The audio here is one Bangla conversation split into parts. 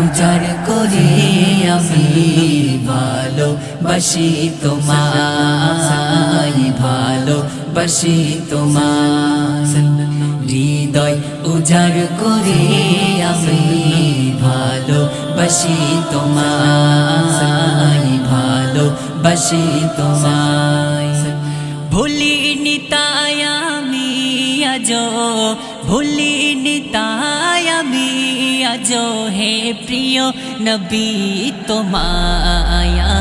উজার করে আমি ভালো বাসি তোমায় ভালো বাসি তোমায়। হৃদয় উজার করে আমি ভালো বাসি তোমায় ভালো বাসি তোমায়। ভুলিনি তাই আমি আজ ভুলিনি তাই আজ হে প্রিয় নবী তোমায়া।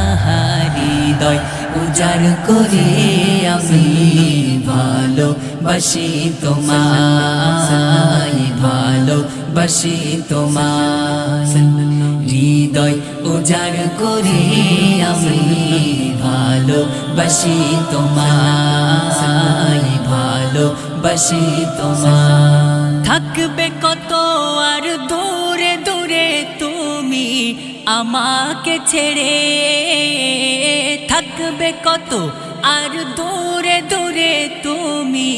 হৃদয় উজার করে আমি ভালো, বাসি তোমায় ভালো, বাসি তোমায়। হৃদয় উজার করে আমি ভালো, বাসি তোমায় ভালো, বাসি তোমায়। থাকবে কত আর দূরে দূরে তুমি আমাকে ছেড়ে। থাকবে কত আর দূরে দূরে তুমি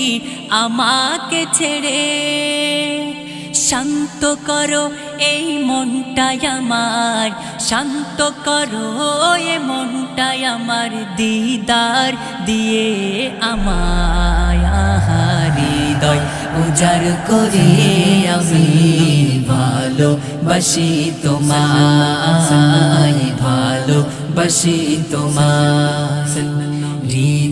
আমাকে ছেড়ে শান্ত করো এই মনটাই আমার, শান্ত করো এ মনটাই আমার দিদার দিয়ে আমায়। হৃদয় উজার করে আমি ভালো বাসি তোমায় ভালো বসি তোমায়।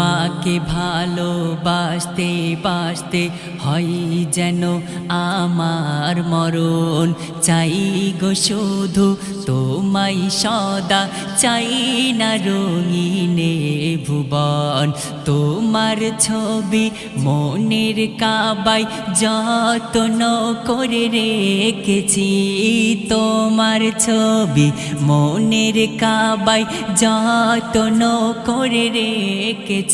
তোমাকে ভালোবাসতে বাসতে হয় যেন আমার মরণ। চাই গো শুধু তোমায় সদা, চাই না রঙিনে ভুবন। তোমার ছবি মনের কাবাই যত্ন করে রেখেছি। তোমার ছবি মনের কাবাই যত্ন করে রেখেছি।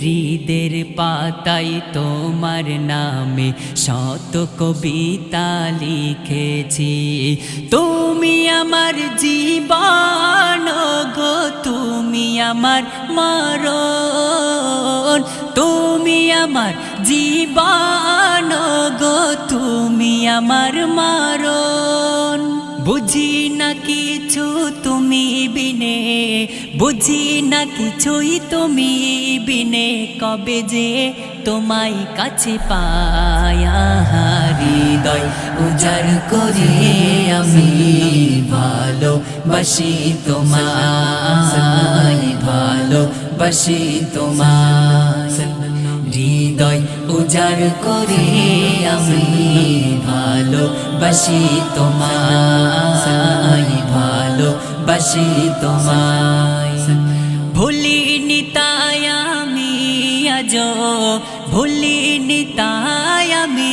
হৃদের পাতায় তোমার নামে শত কবিতা লিখেছি। তুমি আমার জীবন গো তুমি আমার মরণ। তুমি আমার জীবন গো তুমি আমার মরণ। বুঝি না কিছু তুমি বিনে, বুঝি না কিছুই তুমি বিনে, কবে যে তোমায় কাছে পায়া হৃদয় উজার করে আমি ভালো বাসি তোমায় ভালো বাসি তোমায়। হৃদয় উজার করে আমি ভালো বাসি তোমায় ভালো বাসি তোমায়। ভুলিনি তাই আমি আজ ভুলিনি তাই আমি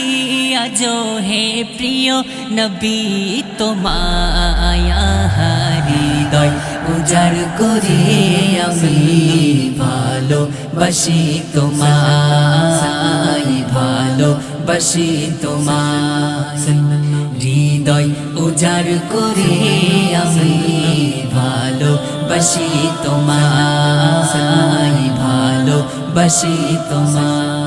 আজ হে প্রিয় নবী তোমায়া। হৃদয় উজার করে আমি ভালো বাসি তোমায় ভালো বসি তোমায়। হৃদয় উজাড় করে আমি ভালো বসি তোমায় ভালো বসি তোমায়।